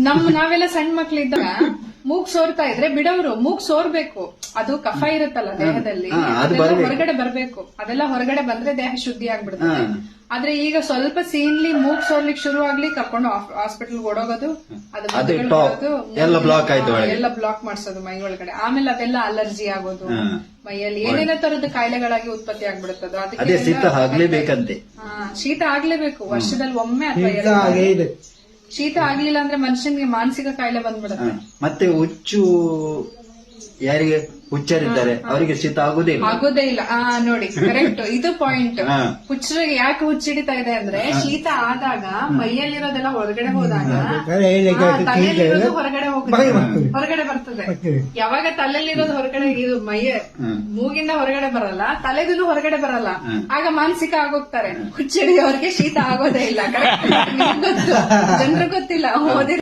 ನಮ್ ನಾವೆಲ್ಲ ಸಣ್ಣ ಮಕ್ಳಿದ್ದಾಗ ಮೂಗ್ ಸೋರ್ತಾ ಇದ್ರೆ ಬಿಡೋರು ಮೂಗ್ ಸೋರ್ಬೇಕು. ಅದು ಕಫ ಇರುತ್ತಲ್ಲ ದೇಹದಲ್ಲಿ. ಅದೆಲ್ಲ ಹೊರಗಡೆ ಬರ್ಬೇಕು. ಅದೆಲ್ಲ ಹೊರಗಡೆ ಬಂದ್ರೆ ದೇಹ ಶುದ್ಧಿ ಆಗ್ಬಿಡುತ್ತೆ. ಆದ್ರೆ ಈಗ ಸ್ವಲ್ಪ ಸೀನ್ಲಿ ಮೂಗ್ ಸೋರ್ಲಿಕ್ಕೆ ಶುರು ಆಗ್ಲಿ ಕರ್ಕೊಂಡು ಹಾಸ್ಪಿಟಲ್ ಓಡೋಗೋದು ಅದು ಎಲ್ಲ ಬ್ಲಾಕ್ ಆಯ್ತು ಎಲ್ಲ ಬ್ಲಾಕ್ ಮಾಡ್ಸೋದು ಮೈ ಒಳಗಡೆ. ಆಮೇಲೆ ಅದೆಲ್ಲ ಅಲರ್ಜಿ ಆಗೋದು. ಮೈಯಲ್ಲಿ ಏನೇನೋ ತರದ ಕಾಯಿಲೆಗಳಾಗಿ ಉತ್ಪತ್ತಿ ಆಗ್ಬಿಡುತ್ತದು. ಅದೇ ಅದಕ್ಕೆ ಶೀತ ಆಗ್ಲೇಬೇಕಂತೆ. ಹಾ, ಶೀತ ಆಗ್ಲೇಬೇಕು. ವರ್ಷದಲ್ಲಿ ಒಮ್ಮೆ ಅಥವಾ ಶೀತ ಆಗ್ಲಿಲ್ಲ ಅಂದ್ರೆ ಮನುಷ್ಯನಿಗೆ ಮಾನಸಿಕ ಕಾಯಿಲೆ ಬಂದ್ಬಿಡುತ್ತೆ. ಮತ್ತೆ ಹುಚ್ಚು ಯಾರಿಗೆ? ಹುಚ್ಚರಿದ್ದಾರೆ. ಅವರಿಗೆ ಶೀತ ಆಗುದೇ ಇಲ್ಲ. ಆಗೋದೇ ಇಲ್ಲ. ಆ ನೋಡಿ ಕರೆಕ್ಟ್ ಇದು ಪಾಯಿಂಟ್ ಹಾ. ಹುಚ್ಚರಿಗೆ ಯಾಕೆ ಹುಚ್ಚಿಡಿತಾ ಇದೆ ಅಂದ್ರೆ ಶೀತ ಆದಾಗ ಮೈಯಲ್ಲಿರೋದೆಲ್ಲ ಹೊರಗಡೆ ಹೋದಾಗ ಆ, ತಲೆಯಲ್ಲಿರೋದು ಹೊರಗಡೆ ಹೋಗುತ್ತೆ. ಬರ್ತದೆ. ಹೊರಗಡೆ ಬರ್ತದೆ. ಬರ್ತದೆ. ಯಾವಾಗ ತಲೆಯಲ್ಲಿರೋದು ಹೊರಗಡೆ ಇದು ಮೈಯ ಹ್ಮ್. ಮೂಗಿಂದ ಹೊರಗಡೆ ಬರಲ್ಲ ತಲೆದೂ ಹೊರಗಡೆ ಬರಲ್ಲ. ಹ್ಮ್. ಆಗ ಮಾನಸಿಕ ಆಗೋಗ್ತಾರೆ. ಹುಚ್ಚಿಡಿಯೋರ್ಗೆ ಶೀತ ಆಗೋದೇ ಇಲ್ಲ. ಕರೆಕ್ಟ್ ಜನರು ಗೊತ್ತಿಲ್ಲ. ಓದಿರೋ